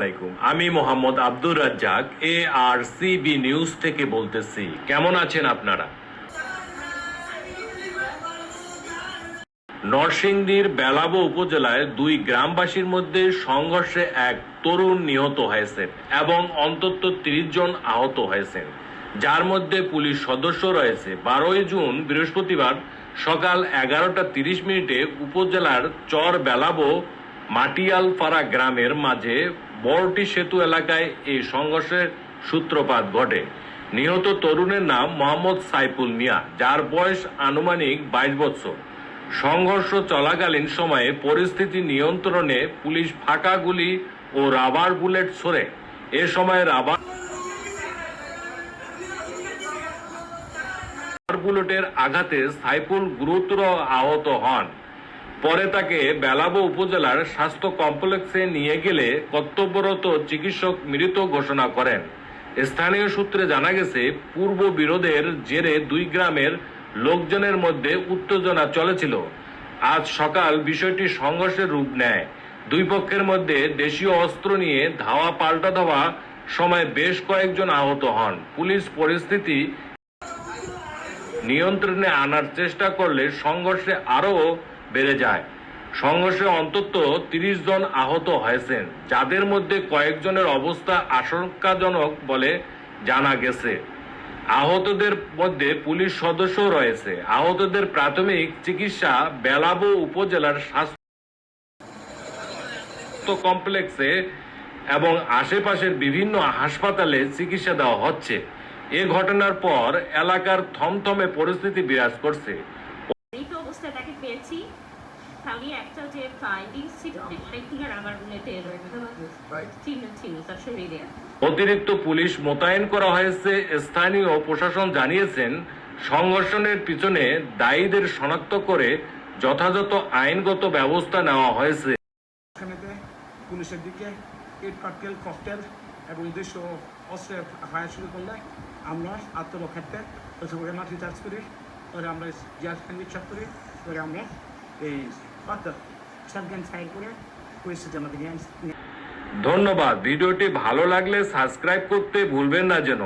আলাইকুম। আমি Mohammad Abdur Razzak A R C B news থেকে বলতেছি। কেমন আছেন আপনারা? নরসিংদীর বেলাবো উপজেলায় দুই গ্রামবাসীর মধ্যে সংঘর্ষে এক তরুণ নিহত হয়েছে এবং অন্তত তিরিশ জন আহত হয়েছেন। যার মধ্যে পুলিশ সদস্য রয়েছে। বারোই জুন, বৃহস্পতিবার সকাল এগারোটা তিরিশ মিনিটে উপজেলার চর বেলাবো মাটিয়ালপাড়া গ্রামের মাঝে বড়টি সেতু এলাকায় এই সংঘর্ষের সূত্রপাত ঘটে। নিহত তরুণের নাম মোহাম্মদ সাইফুল মিয়া, যার বয়স আনুমানিক বাইশ বছর। সংঘর্ষ চলাকালীন সময়ে পরিস্থিতি নিয়ন্ত্রণে পুলিশ ফাঁকা গুলি ও রাবার বুলেট ছোড়ে। এ সময় রাবার বুলেটের আঘাতে সাইফুল গুরুতর আহত হন। পরে তাকে বেলাবো উপজেলার স্বাস্থ্য কমপ্লেক্সে নিয়ে গেলে কর্তব্যরত চিকিৎসক মৃত ঘোষণা করেন। স্থানীয় সূত্রে জানা গেছে, পূর্ব বিরোধের জেরে দুই গ্রামের লোকজনের মধ্যে উত্তেজনা চলেছিল। আজ সকাল বিষয়টি সংঘর্ষের রূপ নেয়। দুই পক্ষের মধ্যে দেশীয় অস্ত্র নিয়ে ধাওয়া পাল্টা ধাওয়া সময় বেশ কয়েকজন আহত হন। পুলিশ পরিস্থিতি নিয়ন্ত্রণে আনার চেষ্টা করলে সংঘর্ষে আরও বেড়ে যায়। সংঘর্ষে অন্তত তিরিশ জন আহত হয়েছেন, যাদের মধ্যে কয়েকজনের অবস্থা আশঙ্কাজনক বলে জানা গেছে। আহতদের মধ্যে পুলিশ সদস্য রয়েছে। আহতদের প্রাথমিক চিকিৎসা বেলাবো উপজেলার স্বাস্থ্য কমপ্লেক্সে এবং আশেপাশের বিভিন্ন হাসপাতালে চিকিৎসা দেওয়া হচ্ছে। এ ঘটনার পর এলাকার থমথমে পরিস্থিতি বিরাজ করছে। পেয়েছি। তাহলে একটা যে ফাইন্ডিংস ছিল থেকে রাবার বুলেটের চিহ্ন ছিল তার শরীরে। অতিরিক্ত পুলিশ মোতায়েন করা হয়েছে। স্থানীয় প্রশাসন জানিয়েছেন সংঘর্ষণের পিছনে দায়ীদের শনাক্ত করে যথাযথ আইনগত ব্যবস্থা নেওয়া হয়েছে। পুলিশের দিকে ইট কাটকেল ককটেল এবং উদ্দেশ্য অস্ত্রের ফায়ার শুরু করলে আমরা আত্মরক্ষার্থে মাটি চার্জ করি। পরে আমরা গ্যাস নিক্ষেপ করি পরে আমরা এই শটগান সাইড করে পরিস্থিতি আমাদের নিয়ে ধন্যবাদ। ভিডিওটি ভালো লাগলে সাবস্ক্রাইব করতে ভুলবেন না যেন।